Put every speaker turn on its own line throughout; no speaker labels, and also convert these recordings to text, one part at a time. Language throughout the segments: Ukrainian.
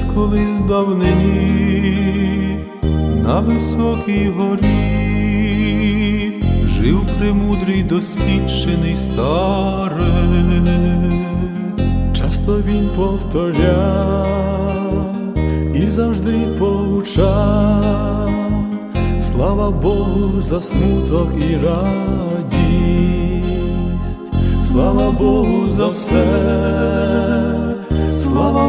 десь колись давнині на високій горі жив премудрий досвідчений старець.
Часто він повторяв і завжди поучав, слава Богу за смуток і радість, слава Богу за все,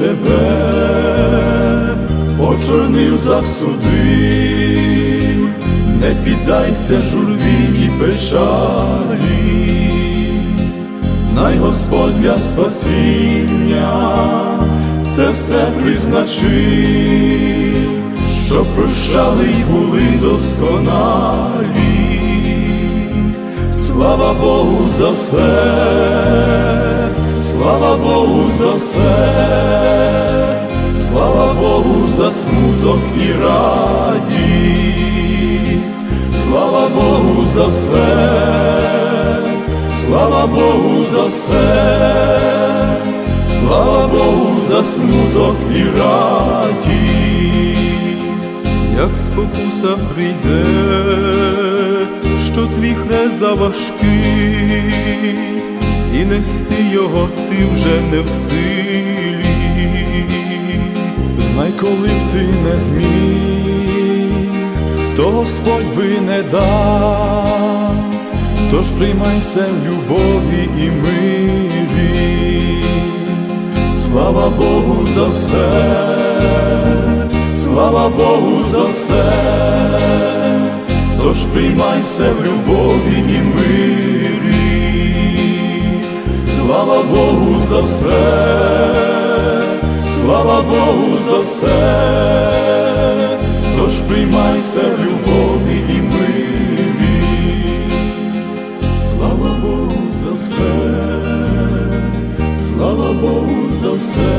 Тебе очорнив засудив, не піддайся журві і печалі, знай Господь для спасіння це все призначив, щоб прощали й були досконалі. Слава Богу за все, слава Богу за все, слава Богу за смуток і радість, слава Богу за все, слава Богу за все, слава Богу за смуток і радість.
як спокуса прийде, що твій хрест заважкий, і нести його ти вже не в силі.
Знай, коли б ти не зміг, то Господь би не дав, тож приймай все в любові і мирі. Слава Богу за все, слава Богу за все, тож приймай все в любові і мирі. Слава Богу за все, слава Богу за все, тож приймай все в любові і мирі. Слава Богу за все, слава Богу за все,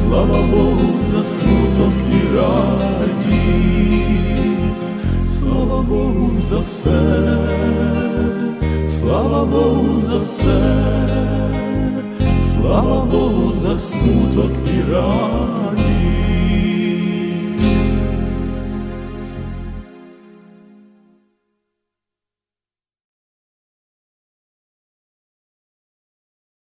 слава Богу за смуток і радість, слава Богу за все, слава Богу за все, слава Богу за смуток і радість.